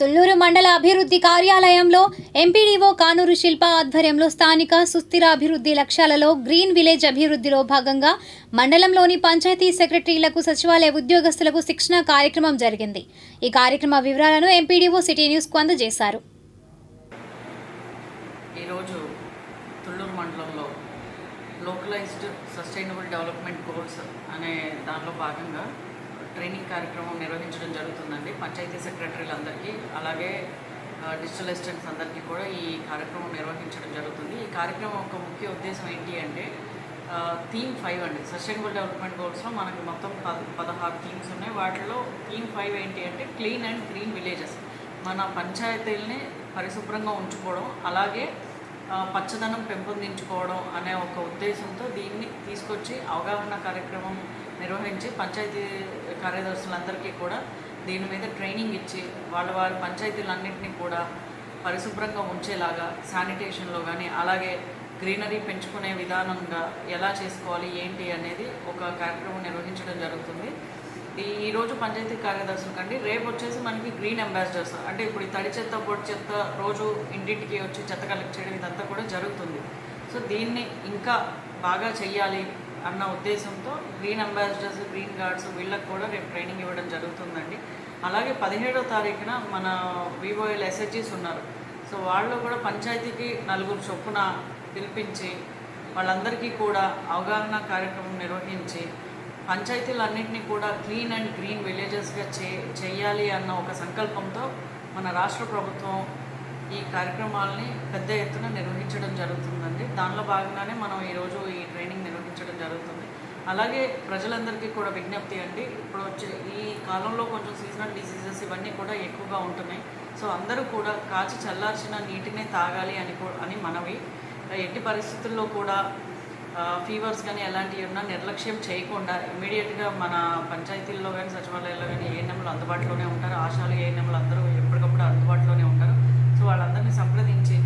తుళ్ళూరు మండల అభివృద్ధి కార్యాలయంలో ఎంపీడీఓ కానూరు శిల్ప ఆధ్వర్యంలో స్థానిక సుస్థిర అభివృద్ధి లక్ష్యాలలో గ్రీన్ విలేజ్ అభివృద్ధిలో భాగంగా మండలంలోని పంచాయతీ సెక్రటరీలకు సచివాలయ ఉద్యోగస్తులకు శిక్షణ కార్యక్రమం జరిగింది. ఈ కార్యక్రమ వివరాలను ఎంపీడీఓ సిటీ న్యూస్కు అందజేశారు. ఈరోజు తుళ్ళూరు మండలంలో లోకలైజ్డ్ సస్టైనబుల్ డెవలప్మెంట్ గోల్స్ అనే దానిలో భాగంగా ట్రైనింగ్ కార్యక్రమం నిర్వహించడం జరుగుతుందండి. పంచాయతీ సెక్రటరీలందరికీ అలాగే డిజిటల్ అసిస్టెంట్స్ అందరికీ కూడా ఈ కార్యక్రమం నిర్వహించడం జరుగుతుంది. ఈ కార్యక్రమం యొక్క ముఖ్య ఉద్దేశం ఏంటి అంటే థీమ్ ఫైవ్ అండి. సస్టైనబుల్ డెవలప్మెంట్ గోల్స్లో మనకి మొత్తం పద పదహారు థీమ్స్ ఉన్నాయి. వాటిలో థీమ్ ఫైవ్ ఏంటి అంటే క్లీన్ అండ్ గ్రీన్ విలేజెస్. మన పంచాయతీలని పరిశుభ్రంగా ఉంచుకోవడం అలాగే పచ్చదనం పెంపొందించుకోవడం అనే ఒక ఉద్దేశంతో దీన్ని తీసుకొచ్చి అవగాహన కార్యక్రమం నిర్వహించి పంచాయతీ కార్యదర్శులందరికీ కూడా దీని మీద ట్రైనింగ్ ఇచ్చి వాళ్ళ వారి పంచాయతీలన్నింటినీ కూడా పరిశుభ్రంగా ఉంచేలాగా శానిటేషన్లో కానీ అలాగే గ్రీనరీ పెంచుకునే విధానంగా ఎలా చేసుకోవాలి ఏంటి అనేది ఒక కార్యక్రమం నిర్వహించడం జరుగుతుంది. ఈ రోజు పంచాయతీ కార్యదర్శులు కండి రేపు వచ్చేసి మనకి గ్రీన్ అంబాసిడర్స్. అంటే ఇప్పుడు ఈ తడి చెత్త పొడి చెత్త రోజు ఇంటింటికి వచ్చి చెత్త కలెక్ట్ చేయడం ఇదంతా కూడా జరుగుతుంది. సో దీన్ని ఇంకా బాగా చెయ్యాలి అన్న ఉద్దేశంతో గ్రీన్ అంబాసిడర్స్ గ్రీన్ గార్డ్స్ వీళ్ళకి కూడా రేపు ట్రైనింగ్ ఇవ్వడం జరుగుతుందండి. అలాగే పదిహేడో తారీఖున మన వివోఎల్ ఎస్హెచ్జీస్ ఉన్నారు. సో వాళ్ళు కూడా పంచాయతీకి నలుగురు చొప్పున పిలిపించి వాళ్ళందరికీ కూడా అవగాహన కార్యక్రమం నిర్వహించి పంచాయతీలన్నింటినీ కూడా క్లీన్ అండ్ గ్రీన్ విలేజెస్గా చే చేయాలి అన్న ఒక సంకల్పంతో మన రాష్ట్ర ప్రభుత్వం ఈ కార్యక్రమాలని పెద్ద ఎత్తున నిర్వహించడం జరుగుతుందండి. దానిలో భాగంగానే మనం ఈరోజు ఈ ట్రైనింగ్ నిర్వహించడం జరుగుతుంది. అలాగే ప్రజలందరికీ కూడా విజ్ఞప్తి అండి ఇప్పుడు వచ్చే ఈ కాలంలో కొంచెం సీజనల్ డిసీజెస్ ఇవన్నీ కూడా ఎక్కువగా ఉంటున్నాయి. సో అందరూ కూడా కాచి చల్లార్చిన నీటినే తాగాలి అని అని మనవి. ఎట్టి పరిస్థితుల్లో కూడా ఫీవర్స్ కానీ ఎలాంటివి ఉన్నా నిర్లక్ష్యం చేయకుండా ఇమీడియట్గా మన పంచాయతీల్లో కానీ సచివాలయాల్లో కానీ ఏఎన్ఎంలు అందుబాటులోనే ఉంటారు? ఆశాలు ఏఎన్ఎంలు అందరూ ఎప్పటికప్పుడు అందుబాటులోనే ఉంటారు? సో వాళ్ళందరినీ సంప్రదించి